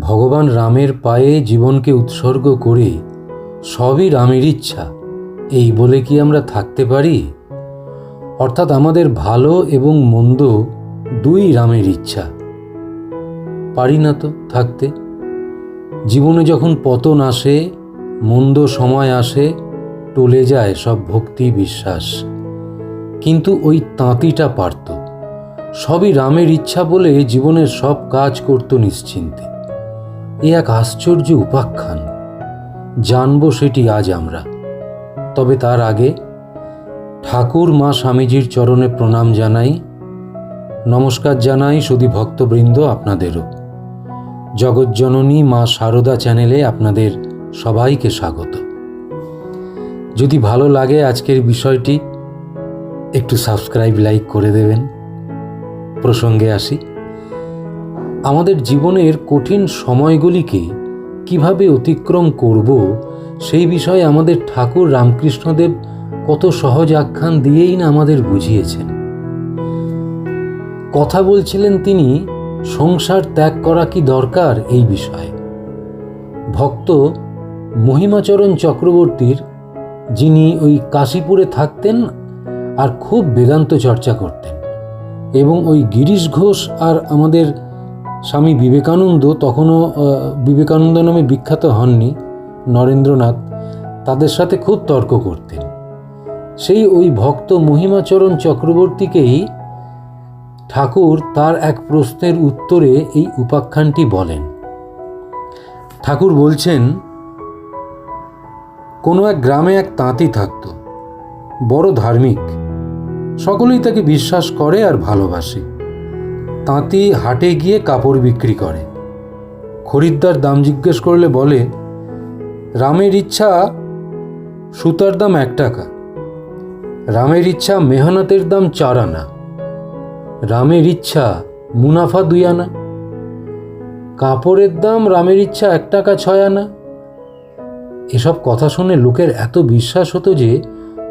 ভগবান রামের পায়ে জীবনকে উৎসর্গ করে সবই রামের ইচ্ছা। এই বলে কি আমরা থাকতে পারি? অর্থাৎ আমাদের ভালো এবং মন্দ দুই রামের ইচ্ছা। পারি না তো থাকতে। জীবনে যখন পতন আসে, মন্দ সময় আসে, টলে যায় সব ভক্তি বিশ্বাস। কিন্তু ওই তাঁতিটা পারত। সবই রামের ইচ্ছা বলে জীবনের সব কাজ করত নিশ্চিন্তে। এ এক আশ্চর্য উপাখ্যান। জানব সেটি আজ আমরা। তবে তার আগে ঠাকুর মা স্বামীজির চরণে প্রণাম জানাই। নমস্কার জানাই শুধু ভক্তবৃন্দ আপনাদেরও। জগজ্জননী মা শারদা চ্যানেলে আপনাদের সবাইকে স্বাগত। যদি ভালো লাগে আজকের বিষয়টি, একটু সাবস্ক্রাইব, লাইক করে দেবেন। প্রসঙ্গে আসি। আমাদের জীবনের কঠিন সময়গুলিকে কীভাবে অতিক্রম করব, সেই বিষয়ে আমাদের ঠাকুর রামকৃষ্ণদেব কত সহজ আখ্যান দিয়েই না আমাদের বুঝিয়েছেন। কথা বলছিলেন তিনি, সংসার ত্যাগ করা কি দরকার এই বিষয়ে? ভক্ত মহিমাচরণ চক্রবর্তীর, যিনি ওই কাশীপুরে থাকতেন আর খুব বেদান্ত চর্চা করতেন এবং ওই গিরিশ ঘোষ আর আমাদের স্বামী বিবেকানন্দ তখনও বিবেকানন্দ নামে বিখ্যাত হননি, নরেন্দ্রনাথ। তাদের সাথে খুব তর্ক করতেন। সেই ওই ভক্ত মহিমাচরণ চক্রবর্তীকেই ঠাকুর তার এক প্রশ্নের উত্তরে এই উপাখ্যানটি বলেন। ঠাকুর বলছেন, কোনো এক গ্রামে এক তাঁতি থাকত, বড় ধার্মিক। সকলেই তাকে বিশ্বাস করে আর ভালোবাসে। তাঁতি হাটে গিয়ে কাপড় বিক্রি করে। খরিদ্দার দাম জিজ্ঞেস করলে বলে, রামের ইচ্ছা, সুতার দাম এক টাকা। রামের ইচ্ছা, মেহনতের দাম চার আনা। রামের ইচ্ছা, মুনাফা দুই আনা। কাপড়ের দাম, রামের ইচ্ছা, এক টাকা ছয় আনা। এসব কথা শুনে লোকের এত বিশ্বাস হতো যে,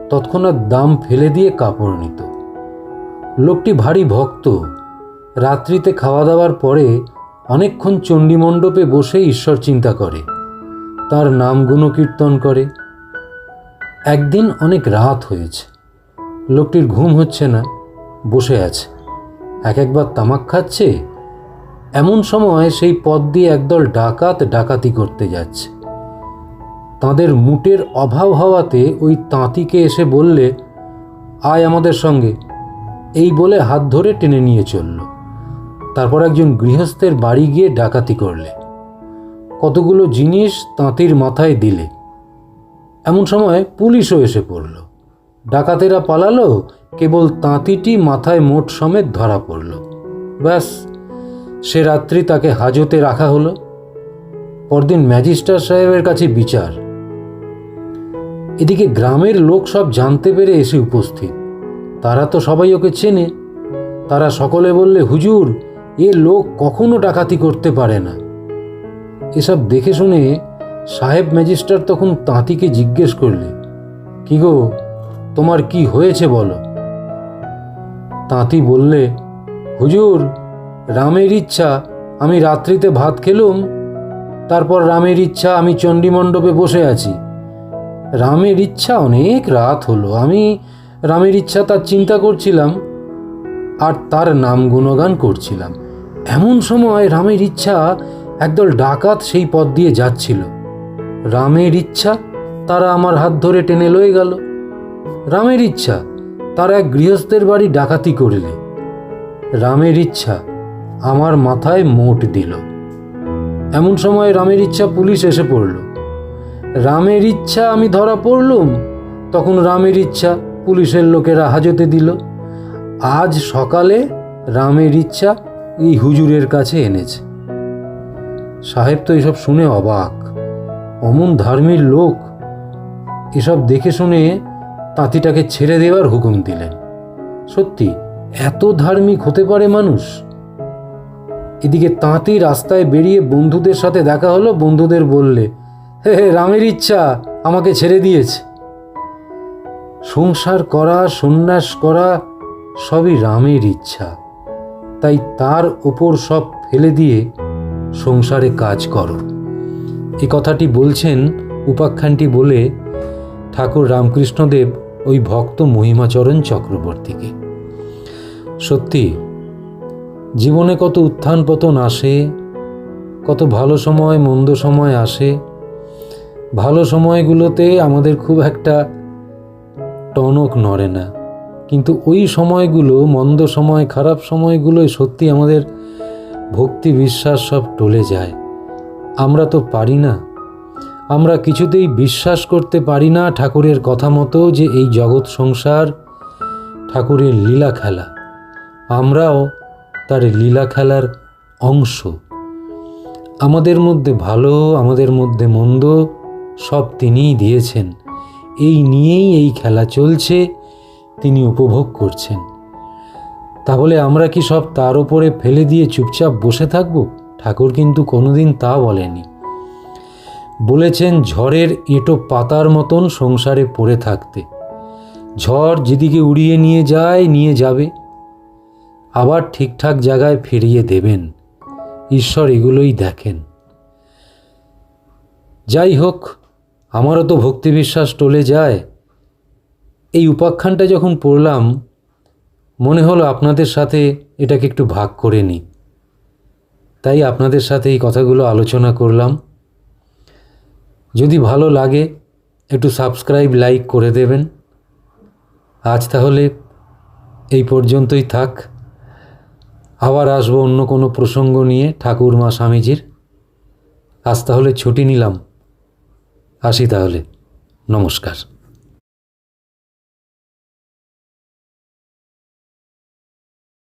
তৎক্ষণাৎ দাম ফেলে দিয়ে কাপড় নিত। লোকটি ভারী ভক্ত। রাত্রিতে খাওয়া দাওয়ার পরে অনেকক্ষণ চণ্ডীমণ্ডপে বসে ঈশ্বর চিন্তা করে। তার নাম গুণকীর্তন করে। একদিন অনেক রাত হয়েছে। লোকটির ঘুম হচ্ছে না, বসে আছে। এক একবার তামাক খাচ্ছে। এমন সময় সেই পথ দিয়ে একদল ডাকাত ডাকাতি করতে যাচ্ছে। তাদের মুটের অভাব হওয়াতে ওই তাঁতিকে এসে বললে, আয় আমাদের সঙ্গে। এই বলে হাত ধরে টেনে নিয়ে চলল। তারপর একজন গৃহস্থের বাড়ি গিয়ে ডাকাতি করলে। কতগুলো জিনিস তাঁতির মাথায় দিলে। এমন সময় পুলিশও এসে পড়ল। ডাকাতেরা পালালো, কেবল তাঁতিটি মাথায় মোট সমেত ধরা পড়ল। ব্যাস, সে রাত্রি তাকে হাজতে রাখা হলো। পরদিন ম্যাজিস্ট্রেট সাহেবের কাছে বিচার। এদিকে গ্রামের লোক সব জানতে পেরে এসে উপস্থিত। তারা তো সবাই ওকে চেনে। তারা সকলে বললে, হুজুর এ লোক কখনো ডাকাতি করতে পারে না। এসব দেখে শুনে সাহেব ম্যাজিস্ট্রেট তখন তাঁতিকে জিজ্ঞেস করলে, কি গো, তোমার কি হয়েছে বলো? তাঁতি বললে, হুজুর, রামের ইচ্ছা, আমি রাত্রিতে ভাত খেলুম, তারপর রামের ইচ্ছা, আমি চণ্ডীমণ্ডপে বসে আছি। রামের ইচ্ছা অনেক রাত হলো, আমি রামের ইচ্ছা তার চিন্তা করছিলাম, আর তার নাম গুণগান করছিলাম। এমন সময় রামের ইচ্ছা একদল ডাকাত সেই পথ দিয়ে যাচ্ছিল। রামের ইচ্ছা, তারা আমার হাত ধরে টেনে লয়ে গেল। রামের ইচ্ছা, তারা এক গৃহস্থের বাড়ি ডাকাতি করলে। রামের ইচ্ছা, আমার মাথায় মোট দিল। এমন সময় রামের ইচ্ছা পুলিশ এসে পড়ল। রামের ইচ্ছা আমি ধরা পড়লুম, তখন রামের ইচ্ছা পুলিশের লোকেরা হাজতে দিল। আজ সকালে রামের ইচ্ছা এই হুজুরের কাছে এনেছে। সাহেব তো এসব শুনে অবাক। অমন ধার্মীর লোক। এসব দেখে শুনে তাঁতিটাকে ছেড়ে দেওয়ার হুকুম দিলেন। সত্যি, এত ধার্মিক হতে পারে মানুষ? এদিকে তাঁতি রাস্তায় বেরিয়ে বন্ধুদের সাথে দেখা হলো। বন্ধুদের বললে, হে রামের ইচ্ছা আমাকে ছেড়ে দিয়েছে। সংসার করা, সন্ন্যাস করা সবই রামের ইচ্ছা। তাই তার ওপর সব ফেলে দিয়ে সংসারে কাজ করো। এ কথাটি বলছেন উপাখ্যানটি বলে ঠাকুর রামকৃষ্ণদেব ওই ভক্ত মহিমাচরণ চক্রবর্তীকে। সত্যি, জীবনে কত উত্থান পতন আসে, কত ভালো সময়, মন্দ সময় আসে। ভালো সময়গুলোতে আমাদের খুব একটা টনক নড়ে না। কিন্তু ওই সময়গুলো, মন্দ সময়, খারাপ সময়গুলোয় সত্যি আমাদের ভক্তি বিশ্বাস সব টলে যায়। আমরা তো পারি না। আমরা কিছুতেই বিশ্বাস করতে পারি না ঠাকুরের কথা মতো যে এই জগৎ সংসার ঠাকুরের লীলা খেলা। আমরাও তার লীলা খেলার অংশ। আমাদের মধ্যে ভালো, আমাদের মধ্যে মন্দ সব তিনিই দিয়েছেন। এই নিয়েই এই খেলা চলছে। তিনি উপভোগ করছেন। তাহলে আমরা কি সব তার উপরে ফেলে দিয়ে চুপচাপ বসে থাকব? ঠাকুর কিন্তু কোনোদিন তা বলেনি বলেছেন ঝড়ের এঁটো পাতার মতন সংসারে পড়ে থাকতে। ঝড় যেদিকে উড়িয়ে নিয়ে যায়, নিয়ে যাবে। আবার ঠিকঠাক জায়গায় ফিরিয়ে দেবেন। ঈশ্বর এগুলোই দেখেন। যাই হোক, আমারও তো ভক্তি বিশ্বাস টলে যায়। এই উপাখ্যানটা যখন পড়লাম, মনে হলো আপনাদের সাথে এটাকে একটু ভাগ করে নিই। তাই আপনাদের সাথে এই কথাগুলো আলোচনা করলাম। যদি ভালো লাগে, একটু সাবস্ক্রাইব, লাইক করে দেবেন। আজ তাহলে এই পর্যন্তই থাক। আবার আসব অন্য কোনো প্রসঙ্গ নিয়ে ঠাকুর মা স্বামীজির। আজ তাহলে ছুটি নিলাম। আসি তাহলে। নমস্কার।